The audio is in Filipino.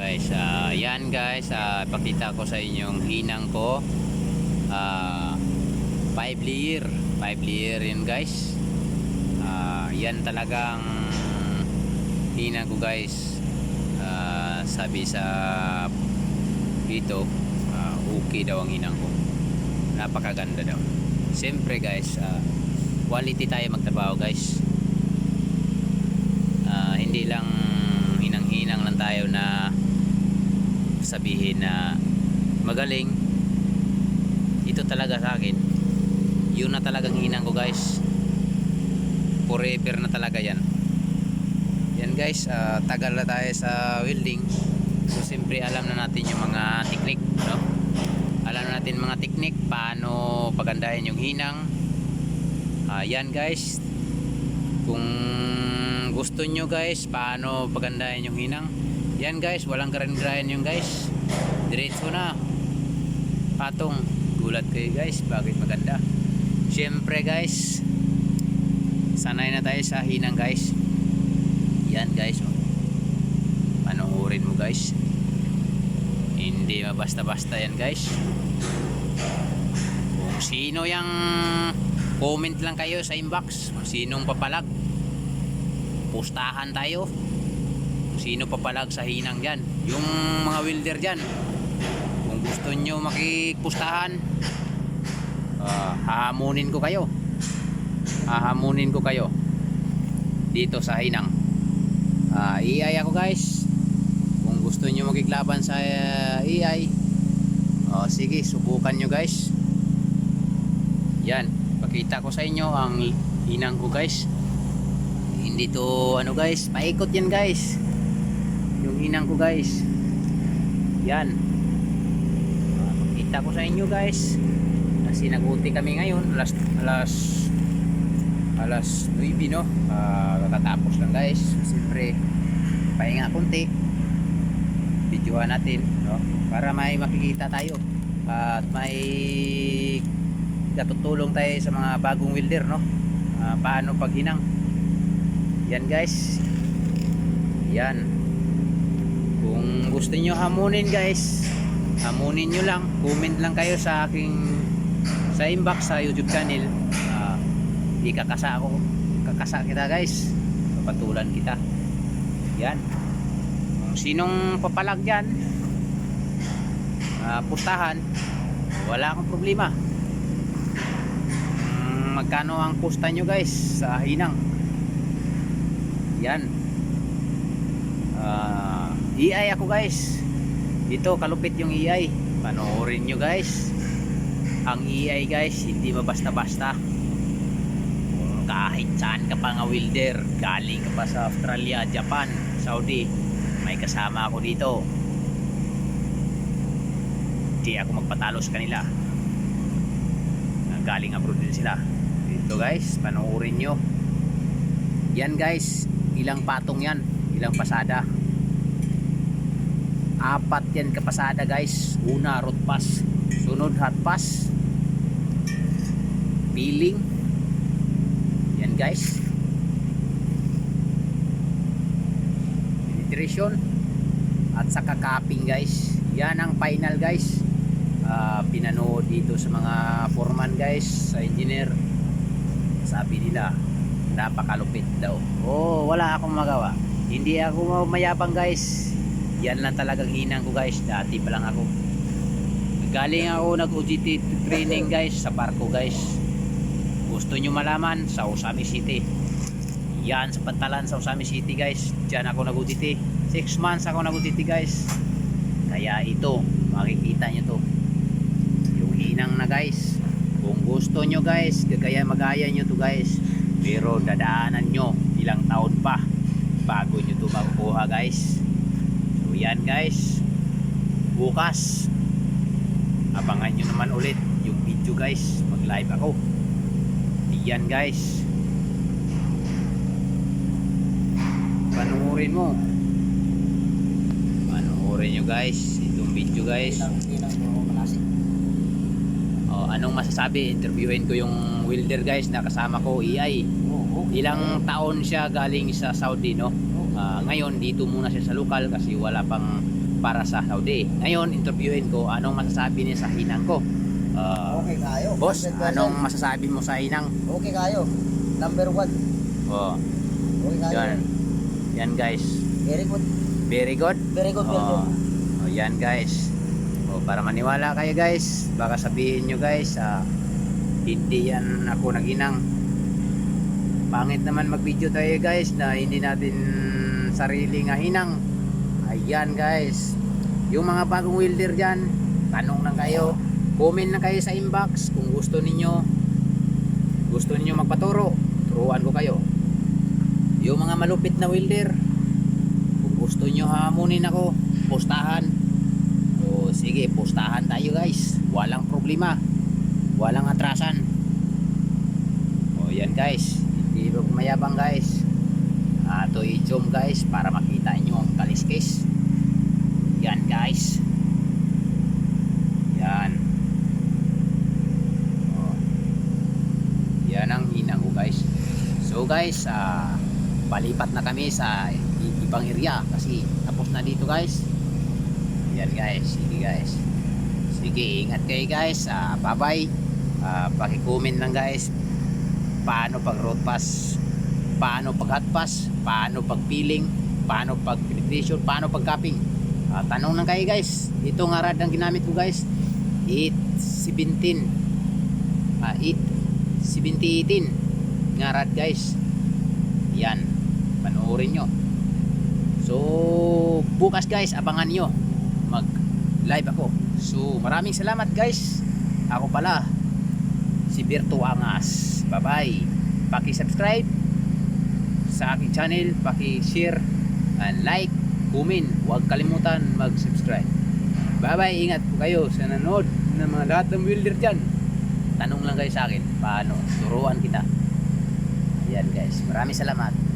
guys, ah, yan guys, ah, pakita ko sa inyong hinang ko. Ah, 5 layer, 5 layer yun guys. Ah, yan talagang hinang ko guys. Ah, sabi sa dito, ah, okay daw ang hinang ko. Napakaganda daw. Siyempre guys, ah, quality tayo magtrabaho guys. Ah, hindi lang hinang-hinang lang tayo na sabihin na magaling. Ito talaga sa akin. Yun na talagang hinang ko guys. Forever na talaga yan. Yan guys ah, tagal na tayo sa welding. So siyempre alam na natin yung mga technique no? alam na natin mga technique paano pagandahin yung hinang. Ah, yan guys. Kung gusto nyo guys paano pagandahin yung hinang yan guys. Walang karen-karen yung guys. Diretso na. Patong. Gulat kayo guys. Bakit maganda? Syempre guys sanay na tayo sa hinang guys. Yan guys. Oh. mo guys. Hindi basta basta yan guys. Kung sino yung comment lang kayo sa inbox sinong papalag pustahan tayo sino papalag sa hinang dyan? Yung mga welder dyan. Kung gusto nyo makikpustahan ah, hahamunin ko kayo. Hahamunin ko kayo dito sa hinang. Uh, iay ako guys. Kung gusto nyo makiglaban sa uh, iay oh, sige subukan nyo guys. Yan. Pakita ko sa inyo ang hinang ko guys. Hindi to ano guys paikot yan guys hinang ko guys. Yan. Pakita ko sa inyo guys kasi naguti kami ngayon alas alas alas 9 no? Uh, katatapos lang guys. Siyempre pahinga konti. Videohan natin no? Para may makikita tayo. At may katutulong tayo sa mga bagong welder no? Ah, paano paghinang. Yan guys. Yan gusto nyo hamunin guys. Hamunin nyo lang. Comment lang kayo sa aking sa inbox sa youtube channel. Uh, ikakasa ako. Kakasa kita guys. Papatulan kita. Yan. Kung sinong papalag dyan uh, pustahan wala akong problema. Mm, magkano ang pusta nyo guys sa hinang? Yan. Uh, EI ako guys. Dito kalupit yung EI panoorin nyo guys. Ang EI guys hindi mabasta basta kung kahit saan ka pa nga welder galing ka pa sa Australia, Japan, Saudi may kasama ako dito. Hindi ako magpatalo sa kanila. Galing abroad din sila. Dito guys panoorin nyo. Yan guys ilang patong yan ilang pasada apat yan kapasada guys. Una road pass. Sunod hot pass. Peeling yan guys. Penetration. At saka capping guys. Yan ang final guys. Uh, pinanood dito sa mga foreman guys sa engineer. Sabi nila napakalupit daw. Oh wala akong magawa. Hindi ako mayabang guys yan lang talagang hinang ko guys. Dati pa lang ako. Galing ako nag OGT training guys sa barko guys. Gusto nyo malaman sa Usami City. Yan sa pantalan sa Usami City guys. Dyan ako nag OGT 6 months ako nag OGT guys. Kaya ito makikita nyo to. Yung hinang na guys. Kung gusto nyo guys kaya magaya nyo to guys. Pero dadaanan nyo ilang taon pa bago nyo to makukuha guys yan guys. Bukas. Abangan nyo naman ulit yung video guys. Mag live ako. Yan guys. Panuorin mo. Panuorin nyo guys itong video guys. Oh, anong masasabi? Interviewin ko yung welder guys na kasama ko, EI. Ilang taon siya galing sa Saudi, no? Ah, ngayon, dito muna siya sa lokal kasi wala pang para sa Saudi. Ngayon, interviewin ko anong masasabi niya sa hinang ko. Ah, Okay kayo. boss, 100%. anong masasabi mo sa hinang? Okay kayo. Number one. Oh, Okay kayo. yan. Yan guys. Very good. Very good. Very good. Oh, oh, yan guys. Oh, para maniwala kayo guys, baka sabihin nyo guys, ah, hindi yan ako naginang. Pangit naman mag-video tayo guys na hindi natin sarili nga hinang. Ayan guys. Yung mga bagong welder dyan, tanong lang kayo. Comment lang kayo sa inbox kung gusto ninyo gusto ninyo magpaturo. Turuan ko kayo. Yung mga malupit na welder, kung gusto nyo hamunin ako, postahan. O sige, postahan tayo guys. Walang problema. Walang atrasan. O yan guys. Hindi ba mayabang guys. Ato i-zoom guys para makita nyo ang kaliskis. Yan guys. Yan. O. Yan ang hinang ko guys. So guys, ah palipat na kami sa ibang area kasi tapos na dito guys yan guys sige guys sige ingat kayo guys ah, bye bye ah, paki-comment lang guys paano pag road pass paano pag hot pass paano pag peeling paano pag penetration paano pag capping Ah, tanong lang kayo guys. Ito nga rad ang ginamit ko guys. 817 ah, 8 1718 nga rad guys. Yan. Panoorin nyo. So bukas guys abangan nyo. Mag live ako. So maraming salamat guys. Ako pala si Berto Angas. Bye bye paki subscribe sa aking channel paki share and like comment. Huwag kalimutan mag subscribe bye bye ingat po kayo sa nanood ng mga lahat ng builder dyan. Tanong lang kayo sa akin paano? Turuan kita. Ayan guys, maraming salamat.